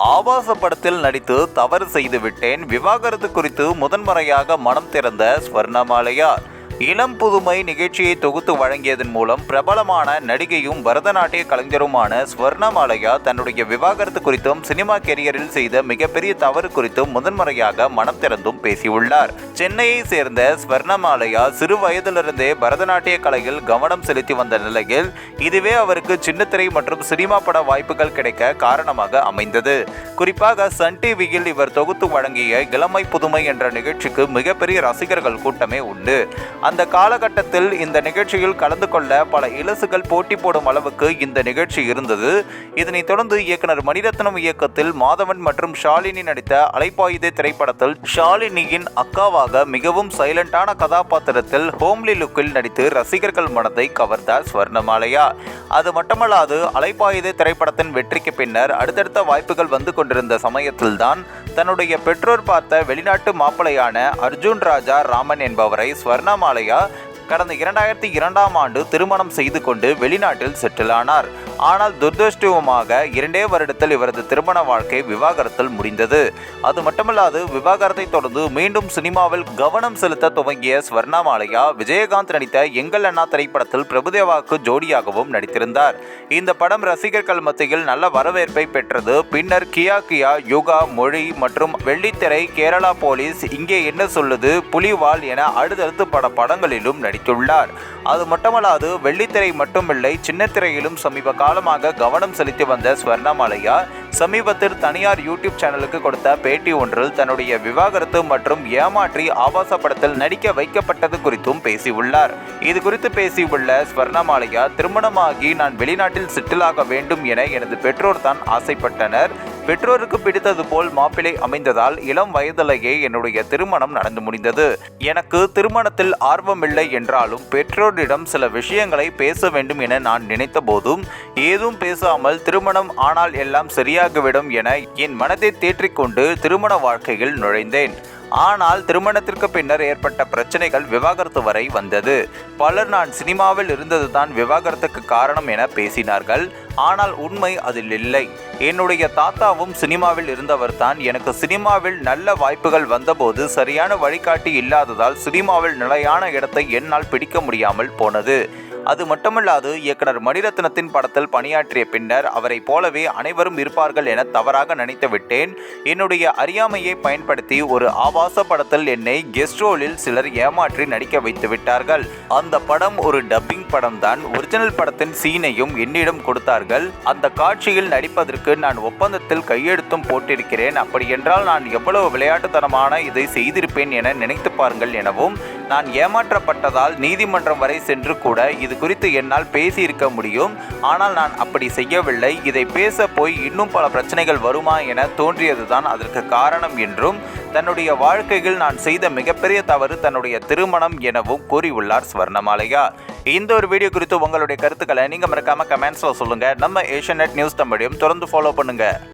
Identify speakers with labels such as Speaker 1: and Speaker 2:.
Speaker 1: ஆபாச படத்தில் நடித்து தவறு செய்து விட்டேன் விவாகரத்து குறித்து முதன்முறையாக மனம் திறந்த ஸ்வர்ணமாலையார். இளம் புதுமை நிகழ்ச்சியை தொகுத்து வழங்கியதன் மூலம் பிரபலமான நடிகையும் பரதநாட்டிய கலைஞருமான ஸ்வர்ணமாலையா தன்னுடைய விவாகரத்து குறித்தும் சினிமா கெரியரில் செய்த மிகப்பெரிய தவறு குறித்தும் முதன்முறையாக மனம் திறந்தும் பேசியுள்ளார். சென்னையை சேர்ந்த ஸ்வர்ணமாலையா சிறு வயதிலிருந்தே பரதநாட்டிய கலையில் கவனம் செலுத்தி வந்த நிலையில் இதுவே அவருக்கு சின்னத்திரை மற்றும் சினிமா பட வாய்ப்புகள் கிடைக்க காரணமாக அமைந்தது. குறிப்பாக சன் டிவியில் இவர் தொகுத்து வழங்கிய இளமை புதுமை என்ற நிகழ்ச்சிக்கு மிகப்பெரிய ரசிகர்கள் கூட்டமே உண்டு. அந்த காலகட்டத்தில் இந்த நிகழ்ச்சியில் கலந்து கொள்ள பல இலசுகள் போட்டி போடும் அளவுக்கு இந்த நிகழ்ச்சி இருந்தது. இதனைத் தொடர்ந்து இயக்குனர் மணிரத்னம் இயக்கத்தில் மாதவன் மற்றும் ஷாலினி நடித்த அலைப்பாயுதே திரைப்படத்தில் ஷாலினியின் அக்காவாக மிகவும் சைலண்டான கதாபாத்திரத்தில் ஹோம்லி லுக்கில் நடித்து ரசிகர்கள் மனதை கவர்ந்தார் ஸ்வர்ணமாலையா. அது மட்டுமல்லாது அலைப்பாயுதே திரைப்படத்தின் வெற்றிக்கு பின்னர் அடுத்தடுத்த வாய்ப்புகள் வந்து கொண்டிருந்த சமயத்தில்தான் தன்னுடைய பெற்றோர் பார்த்த வெளிநாட்டு மாப்பிளையான அர்ஜுன் ராஜா ராமன் என்பவரை ஸ்வர்ணமாலையா கடந்த இரண்டாயிரத்தி இரண்டாம் ஆண்டு திருமணம் செய்து கொண்டு வெளிநாட்டில் செட்டில் ஆனார் ஆனால் துரதிருஷ்டவமாக இரண்டே வருடத்தில் இவரது திருமண வாழ்க்கை விவாகரத்தில் முடிந்தது. அது மட்டுமல்லாது விவாகரத்தை தொடர்ந்து மீண்டும் சினிமாவில் கவனம் செலுத்த துவங்கிய ஸ்வர்ணமாலையா விஜயகாந்த் நடித்த எங்கள் அண்ணா திரைப்படத்தில் பிரபுதேவாவுக்கு ஜோடியாகவும் நடித்திருந்தார். இந்த படம் ரசிகர்கள் மத்தியில் நல்ல வரவேற்பை பெற்றது. பின்னர் கியா கியா யுகா மொழி மற்றும் வெள்ளித்திரை கேரளா போலீஸ் இங்கே என்ன சொல்லுது புலிவால் என அடுத்தடுத்து பட படங்களிலும் நடித்துள்ளார். அது மட்டுமல்லாது வெள்ளித்திரை மட்டுமில்லை சின்னத்திரையிலும் சமீப காலமாக கவனம் செலுத்தி வந்த ஸ்வர்ணமாலையா சமீபத்தில் தனியார் யூடியூப் சேனலுக்கு கொடுத்த பேட்டி ஒன்றில் தன்னுடைய விவாகரத்து மற்றும் ஏமாற்றி ஆபாச படத்தில் நடிக்க வைக்கப்பட்டது குறித்தும் பேசியுள்ளார். இது குறித்து பேசியுள்ள ஸ்வர்ணமாலையா திருமணமாகி நான் வெளிநாட்டில் சிட்டிலாக வேண்டும் என எனது பெற்றோர் தான் ஆசைப்பட்டனர். பெற்றோருக்கு பிடித்தது போல் மாப்பிள்ளை அமைந்ததால் இளம் வயதிலேயே என்னுடைய திருமணம் நடந்து முடிந்தது. எனக்கு திருமணத்தில் ஆர்வமில்லை என்றாலும் பெற்றோரிடம் சில விஷயங்களை பேச வேண்டும் என நான் நினைத்த போதும் ஏதும் பேசாமல் திருமணம் ஆனால் எல்லாம் சரியாகிவிடும் என என் மனதை தேற்றிக்கொண்டு திருமண வாழ்க்கையில் நுழைந்தேன். ஆனால் திருமணத்திற்கு பின்னர் ஏற்பட்ட பிரச்சனைகள் விவாகரத்து வரை வந்தது. பலர் நான் சினிமாவில் இருந்ததுதான் விவாகரத்துக்கு காரணம் என பேசினார்கள். ஆனால் உண்மை அதில் இல்லை. என்னுடைய தாத்தாவும் சினிமாவில் இருந்தவர்தான். எனக்கு சினிமாவில் நல்ல வாய்ப்புகள் வந்தபோது சரியான வழிகாட்டி இல்லாததால் சினிமாவில் நிலையான இடத்தை என்னால் பிடிக்க முடியாமல் போனது. அது மட்டுமல்லாது இயக்குனர் மணிரத்னத்தின் படத்தில் பணியாற்றிய பின்னர் அவரை போலவே அனைவரும் இருப்பார்கள் என தவறாக நினைத்து விட்டேன். என்னுடைய அறியாமையை பயன்படுத்தி ஒரு ஆபாச படத்தில் என்னை கெஸ்ட் ரோலில் சிலர் ஏமாற்றி நடிக்க வைத்து விட்டார்கள். அந்த படம் ஒரு டப்பிங் படம் தான். ஒரிஜினல் படத்தின் சீனையும் என்னிடம் கொடுத்தார்கள். அந்த காட்சியில் நடிப்பதற்கு நான் ஒப்பந்தத்தில் கையெழுத்தும் போட்டிருக்கிறேன். அப்படியென்றால் நான் எவ்வளவு விளையாட்டுத்தனமான இதை செய்திருப்பேன் என நினைத்து பாருங்கள் எனவும் நான் ஏமாற்றப்பட்டதால் நீதிமன்றம் வரை சென்று கூட இது குறித்து என்னால் பேசியிருக்க முடியும். ஆனால் நான் அப்படி செய்யவில்லை. இதை பேச போய் இன்னும் பல பிரச்சனைகள் வருமா என தோன்றியதுதான் அதற்கு காரணம் என்றும் தன்னுடைய வாழ்க்கையில் நான் செய்த மிகப்பெரிய தவறு தன்னுடைய திருமணம் எனவும் கூறியுள்ளார் ஸ்வர்ணமாலையா இந்த ஒரு வீடியோ குறித்து உங்களுடைய கருத்துக்களை நீங்கள் மறக்காமல் கமெண்ட்ஸில் சொல்லுங்கள் நம்ம ஏஷியநெட் நியூஸ் தமிழையும் தொடர்ந்து ஃபாலோ பண்ணுங்கள்